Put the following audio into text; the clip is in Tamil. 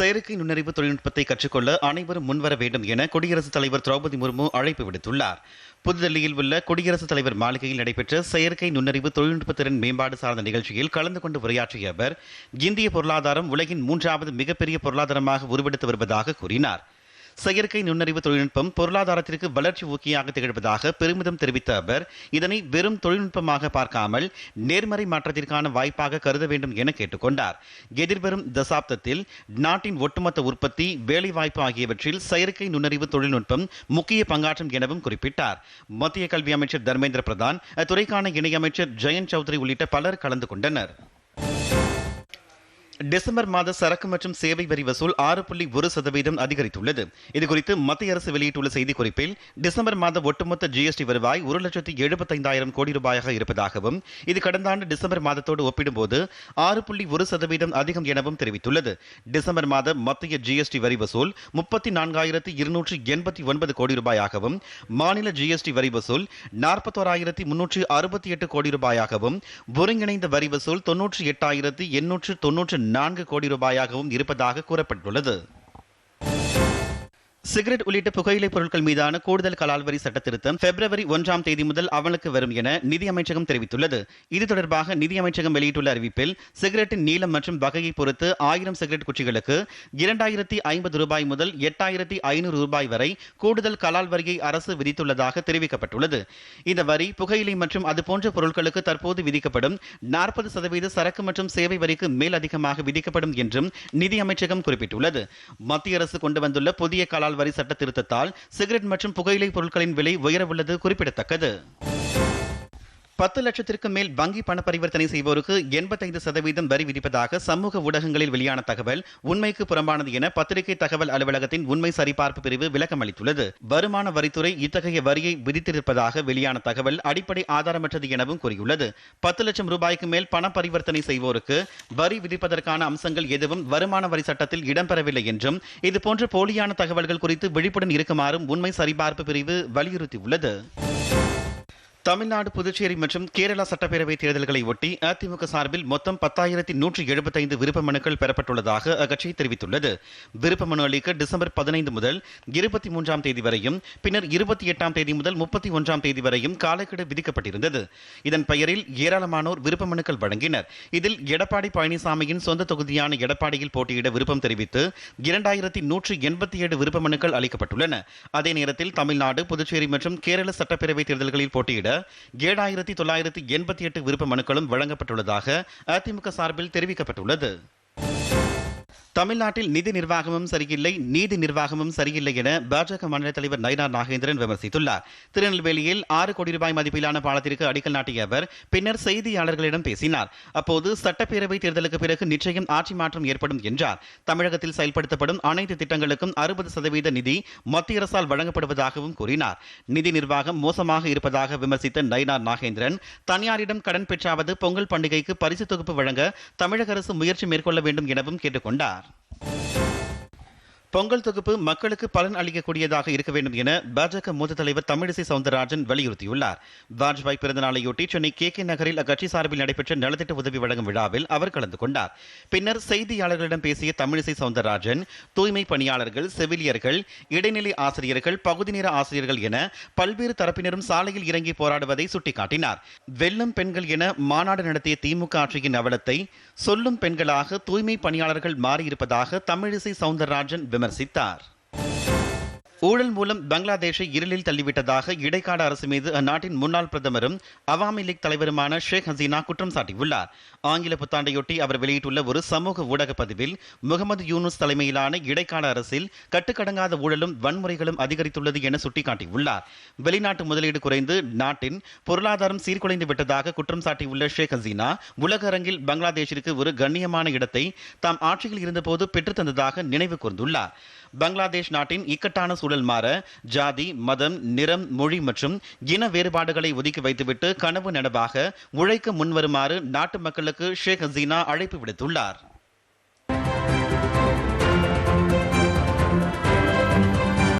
செயற்கை நுண்ணறிவு தொழில்நுட்பத்தை கற்றுக்கொள்ள அனைவரும் முன்வர வேண்டும் என குடியரசுத் தலைவர் திரௌபதி முர்மு அழைப்பு விடுத்துள்ளார். புதுதில்லியில் உள்ள குடியரசுத் தலைவர் மாளிகையில் நடைபெற்ற செயற்கை நுண்ணறிவு தொழில்நுட்ப திறன் மேம்பாடு சார்ந்த நிகழ்ச்சியில் கலந்து கொண்டு உரையாற்றிய அவர் இந்திய பொருளாதாரம் உலகின் மூன்றாவது மிகப்பெரிய பொருளாதாரமாக உருவெடுத்து வருவதாக கூறினார். செயற்கை நுண்ணறிவு தொழில்நுட்பம் பொருளாதாரத்திற்கு வளர்ச்சி ஊக்கியாக திகழ்வதாக பெருமிதம் தெரிவித்த அவர் இதனை வெறும் தொழில்நுட்பமாக பார்க்காமல் நேர்மறை மாற்றத்திற்கான வாய்ப்பாக கருத வேண்டும் என கேட்டுக்கொண்டார். எதிர்வரும் தசாப்தத்தில் நாட்டின் ஒட்டுமொத்த உற்பத்தி வேலைவாய்ப்பு ஆகியவற்றில் செயற்கை நுண்ணறிவு தொழில்நுட்பம் முக்கிய பங்காற்றும் எனவும் குறிப்பிட்டார். மத்திய கல்வி அமைச்சர் தர்மேந்திர பிரதான் அத்துறைக்கான இணையமைச்சர் ஜெயந்த் சௌத்ரி உள்ளிட்ட பலர் கலந்து கொண்டனர். டிசம்பர் மாத சரக்கு மற்றும் சேவை வரி வசூல் ஆறு புள்ளி ஒரு சதவீதம் அதிகரித்துள்ளது. இதுகுறித்து மத்திய அரசு வெளியிட்டுள்ள செய்திக்குறிப்பில் டிசம்பர் மாத ஒட்டுமொத்த ஜிஎஸ்டி வருவாய் ஒரு லட்சத்தி எழுபத்தைந்தாயிரம் கோடி ரூபாயாக இருப்பதாகவும் இது கடந்த ஆண்டு டிசம்பர் மாதத்தோடு ஒப்பிடும்போது ஆறு புள்ளி ஒரு சதவீதம் அதிகம் எனவும் தெரிவித்துள்ளது. டிசம்பர் மாத மத்திய ஜிஎஸ்டி வரி வசூல் முப்பத்தி நான்காயிரத்தி இருநூற்றி எண்பத்தி ஒன்பது கோடி ரூபாயாகவும் மாநில ஜிஎஸ்டி வரி வசூல் நாற்பத்தோராயிரத்தி முன்னூற்றி அறுபத்தி எட்டு கோடி ரூபாயாகவும் ஒருங்கிணைந்த வரி வசூல் தொன்னூற்றி எட்டாயிரத்தி எண்ணூற்று தொன்னூற்று நான்கு கோடி ரூபாயாகவும் இருப்பதாக கூறப்பட்டுள்ளது. சிகரெட் உள்ளிட்ட புகையிலைப் பொருட்கள் மீதான கூடுதல் கலால் வரி சட்டத்திருத்தம் பிப்ரவரி ஒன்றாம் தேதி முதல் அமலுக்கு வரும் என நிதி அமைச்சகம் தெரிவித்துள்ளது. இது தொடர்பாக நிதி அமைச்சகம் வெளியிட்டுள்ள அறிவிப்பில் சிகரெட்டின் நீளம் மற்றும் வகையை பொறுத்து ஆயிரம் சிகரெட் குச்சிகளுக்கு இரண்டாயிரத்தி ஐம்பது ரூபாய் முதல் எட்டாயிரத்தி ஐநூறு ரூபாய் வரை கூடுதல் கலால் வரியை அரசு விதித்துள்ளதாக தெரிவிக்கப்பட்டுள்ளது. இந்த வரி புகையிலை மற்றும் அதுபோன்ற பொருட்களுக்கு தற்போது விதிக்கப்படும் நாற்பது சதவீத சரக்கு மற்றும் சேவை வரிக்கு மேல் அதிகமாக விதிக்கப்படும் என்றும் நிதி அமைச்சகம் குறிப்பிட்டுள்ளது. மத்திய அரசு கொண்டு வந்துள்ள புதிய கலால் வரி சட்ட திருத்தத்தால் சிகரெட் மற்றும் புகையிலை பொருட்களின் விலை உயரவுள்ளது குறிப்பிடத்தக்கது. பத்து லட்சத்திற்கு மேல் வங்கி பண பரிவர்த்தனை செய்வோருக்கு எண்பத்தைந்து சதவீதம் வரி விதிப்பதாக சமூக ஊடகங்களில் வெளியான தகவல் உண்மைக்கு புறம்பானது என பத்திரிகை தகவல் அலுவலகத்தின் உண்மை சரிபார்ப்பு பிரிவு விளக்கம் அளித்துள்ளது. வருமான வரித்துறை இத்தகைய வரியை விதித்திருப்பதாக வெளியான தகவல் அடிப்படை ஆதாரமற்றது எனவும் கூறியுள்ளது. பத்து லட்சம் ரூபாய்க்கு மேல் பண பரிவர்த்தனை செய்வோருக்கு வரி விதிப்பதற்கான அம்சங்கள் எதுவும் வருமான வரி சட்டத்தில் இடம்பெறவில்லை என்றும் இதுபோன்ற போலியான தகவல்கள் குறித்து விழிப்புடன் இருக்குமாறும் உண்மை சரிபார்ப்பு பிரிவு வலியுறுத்தியுள்ளது. தமிழ்நாடு புதுச்சேரி மற்றும் கேரளா சட்டப்பேரவை தேர்தல்களை ஒட்டி அதிமுக சார்பில் மொத்தம் பத்தாயிரத்தி நூற்றி எழுபத்தைந்து விருப்ப மனுக்கள் பெறப்பட்டுள்ளதாக அக்கட்சி தெரிவித்துள்ளது. விருப்ப மனு அளிக்க டிசம்பர் பதினைந்து முதல் இருபத்தி மூன்றாம் தேதி வரையும் பின்னர் இருபத்தி எட்டாம் தேதி முதல் முப்பத்தி ஒன்றாம் தேதி வரையும் காலக்கெடு விதிக்கப்பட்டிருந்தது. இதன் பெயரில் ஏராளமானோர் விருப்ப மனுக்கள் வழங்கினர். இதில் எடப்பாடி பழனிசாமியின் சொந்த தொகுதியான எடப்பாடியில் போட்டியிட விருப்பம் தெரிவித்து இரண்டாயிரத்தி நூற்றி எண்பத்தி ஏழு விருப்ப மனுக்கள் அளிக்கப்பட்டுள்ளன. அதே நேரத்தில் தமிழ்நாடு புதுச்சேரி மற்றும் கேரள சட்டப்பேரவை தேர்தல்களில் போட்டியிட ஏழாயிரத்தி தொள்ளாயிரத்தி எண்பத்தி எட்டு விருப்ப மனுக்களும் வழங்கப்பட்டுள்ளதாக அதிமுக சார்பில் தெரிவிக்கப்பட்டுள்ளது. தமிழ்நாட்டில் நிதி நிர்வாகமும் சரியில்லை நீதி நிர்வாகமும் சரியில்லை என பாஜக மாநில தலைவர் நயினார் நாகேந்திரன் விமர்சித்துள்ளார். திருநெல்வேலியில் ஆறு கோடி ரூபாய் மதிப்பிலான பாலத்திற்கு அடிக்கல் நாட்டிய அவர் பின்னர் செய்தியாளர்களிடம் பேசினார். அப்போது சட்டப்பேரவை தேர்தலுக்கு பிறகு நிச்சயம் ஆட்சி மாற்றம் ஏற்படும் என்றார். தமிழகத்தில் செயல்படுத்தப்படும் அனைத்து திட்டங்களுக்கும் அறுபது சதவீத நிதி மத்திய அரசால் வழங்கப்படுவதாகவும் கூறினார். நிதி நிர்வாகம் மோசமாக இருப்பதாக விமர்சித்த நயினார் நாகேந்திரன் தனியாரிடம் கடன் பெற்றாவது பொங்கல் பண்டிகைக்கு பரிசு தொகுப்பு வழங்க தமிழக அரசு முயற்சி மேற்கொள்ள வேண்டும் எனவும் கேட்டுக்கொண்டார். lá. பொங்கல் தொகுப்பு மக்களுக்கு பலன் அளிக்கக்கூடியதாக இருக்க வேண்டும் என பாஜக மூத்த தலைவர் தமிழிசை சவுந்தரராஜன் வலியுறுத்தியுள்ளார். வாஜ்பாய் பிறந்த நாளையொட்டி சென்னை கே கே நகரில் அக்கட்சி சார்பில் நடைபெற்ற நலத்திட்ட உதவி வழங்கும் விழாவில் அவர் கலந்து கொண்டார். பின்னர் செய்தியாளர்களிடம் பேசிய தமிழிசை சவுந்தரராஜன் தூய்மை பணியாளர்கள் செவிலியர்கள் இடைநிலை ஆசிரியர்கள் பகுதி நேர ஆசிரியர்கள் என பல்வேறு தரப்பினரும் சாலையில் இறங்கி போராடுவதை சுட்டிக்காட்டினார். வெல்லும் பெண்கள் என மாநாடு நடத்திய திமுக ஆட்சியின் அவலத்தை சொல்லும் பெண்களாக தூய்மை பணியாளர்கள் மாறியிருப்பதாக தமிழிசை சவுந்தரராஜன் aceitar. ஊழல் மூலம் பங்களாதேஷை இருளில் தள்ளிவிட்டதாக இடைக்கால அரசு மீது அந்நாட்டின் முன்னாள் பிரதமரும் அவாமி லீக் தலைவருமான ஷேக் ஹசீனா குற்றம் சாட்டியுள்ளார். ஆங்கில புத்தாண்டையொட்டி அவர் வெளியிட்டுள்ள ஒரு சமூக ஊடக பதிவில் முகமது யூனுஸ் தலைமையிலான இடைக்கால அரசில் கட்டுக்கடங்காத ஊழலும் வன்முறைகளும் அதிகரித்துள்ளது என சுட்டிக்காட்டியுள்ளார். வெளிநாட்டு முதலீடு குறைந்து நாட்டின் பொருளாதாரம் சீர்குலைந்து விட்டதாக குற்றம் சாட்டியுள்ள ஷேக் ஹசீனா உலக அரங்கில் பங்களாதேஷிற்கு ஒரு கண்ணியமான இடத்தை தாம் ஆட்சியில் இருந்தபோது பெற்றுத்தந்ததாக நினைவு கூர்ந்துள்ளார். பங்களாதேஷ் நாட்டின் இக்கட்டான சூழல் மாற ஜாதி மதம் நிறம் மொழி மற்றும் இன வேறுபாடுகளை ஒதுக்கி வைத்துவிட்டு கனவு நனவாக உழைக்க முன்வருமாறு நாட்டு மக்களுக்கு ஷேக் ஹசீனா அழைப்பு விடுத்துள்ளார்.